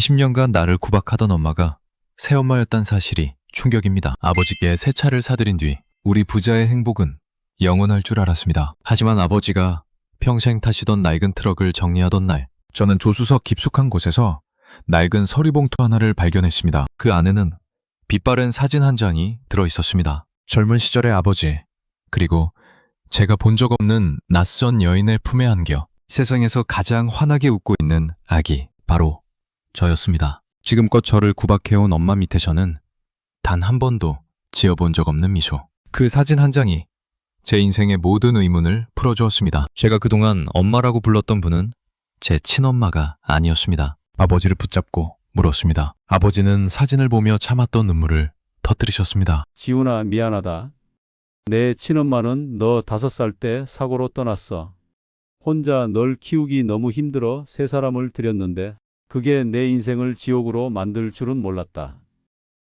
20년간 나를 구박하던 엄마가 새엄마였단 사실이 충격입니다. 아버지께 새 차를 사들인 뒤 우리 부자의 행복은 영원할 줄 알았습니다. 하지만 아버지가 평생 타시던 낡은 트럭을 정리하던 날, 저는 조수석 깊숙한 곳에서 낡은 서리봉투 하나를 발견했습니다. 그 안에는 빛바랜 사진 한 장이 들어 있었습니다. 젊은 시절의 아버지, 그리고 제가 본 적 없는 낯선 여인의 품에 안겨 세상에서 가장 환하게 웃고 있는 아기, 바로 저였습니다. 지금껏 저를 구박해온 엄마 밑에서는 단 한 번도 지어본 적 없는 미소. 그 사진 한 장이 제 인생의 모든 의문을 풀어주었습니다. 제가 그동안 엄마라고 불렀던 분은 제 친엄마가 아니었습니다. 아버지를 붙잡고 물었습니다. 아버지는 사진을 보며 참았던 눈물을 터뜨리셨습니다. 지훈아, 미안하다. 내 친엄마는 너 다섯 살 때 사고로 떠났어. 혼자 널 키우기 너무 힘들어 세 사람을 들였는데 그게 내 인생을 지옥으로 만들 줄은 몰랐다.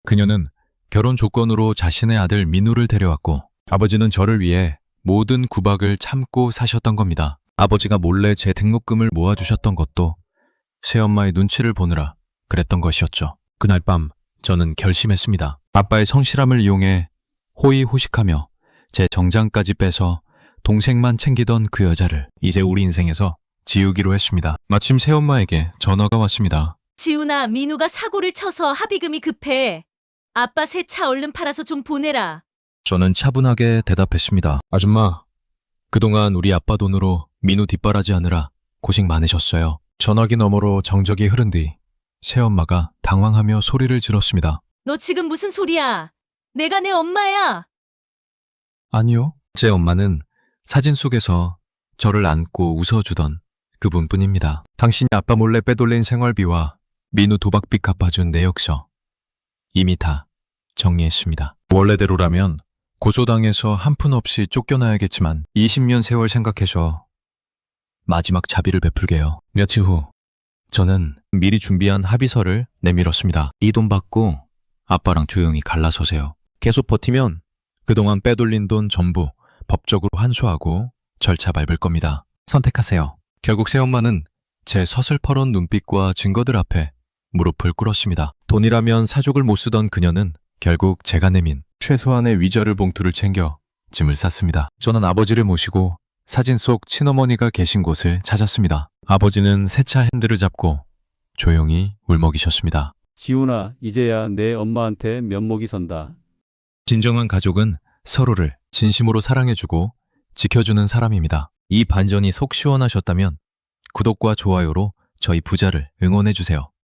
그녀는 결혼 조건으로 자신의 아들 민우를 데려왔고 아버지는 저를 위해 모든 구박을 참고 사셨던 겁니다. 아버지가 몰래 제 등록금을 모아주셨던 것도 새엄마의 눈치를 보느라 그랬던 것이었죠. 그날 밤 저는 결심했습니다. 아빠의 성실함을 이용해 호의호식하며 제 정장까지 빼서 동생만 챙기던 그 여자를 이제 우리 인생에서 지우기로 했습니다. 마침 새엄마에게 전화가 왔습니다. 지훈아, 민우가 사고를 쳐서 합의금이 급해. 아빠 새 차 얼른 팔아서 좀 보내라. 저는 차분하게 대답했습니다. 아줌마, 그동안 우리 아빠 돈으로 민우 뒷바라지 하느라 고생 많으셨어요. 전화기 너머로 정적이 흐른 뒤 새엄마가 당황하며 소리를 질렀습니다. 너 지금 무슨 소리야? 내가 내 엄마야. 아니요. 제 엄마는 사진 속에서 저를 안고 웃어주던 그분뿐입니다. 당신이 아빠 몰래 빼돌린 생활비와 민우 도박비 갚아준 내역서 이미 다 정리했습니다. 원래대로라면 고소당해서 한 푼 없이 쫓겨나야겠지만 20년 세월 생각해서 마지막 자비를 베풀게요. 며칠 후 저는 미리 준비한 합의서를 내밀었습니다. 이 돈 받고 아빠랑 조용히 갈라서세요. 계속 버티면 그동안 빼돌린 돈 전부 법적으로 환수하고 절차 밟을 겁니다. 선택하세요. 결국 새엄마는 제 서슬퍼런 눈빛과 증거들 앞에 무릎을 꿇었습니다. 돈이라면 사족을 못 쓰던 그녀는 결국 제가 내민 최소한의 위자료 봉투를 챙겨 짐을 쌌습니다. 저는 아버지를 모시고 사진 속 친어머니가 계신 곳을 찾았습니다. 아버지는 세차 핸들을 잡고 조용히 울먹이셨습니다. 지훈아, 이제야 내 엄마한테 면목이 선다. 진정한 가족은 서로를 진심으로 사랑해주고 지켜주는 사람입니다. 이 반전이 속 시원하셨다면 구독과 좋아요로 저희 부자를 응원해주세요.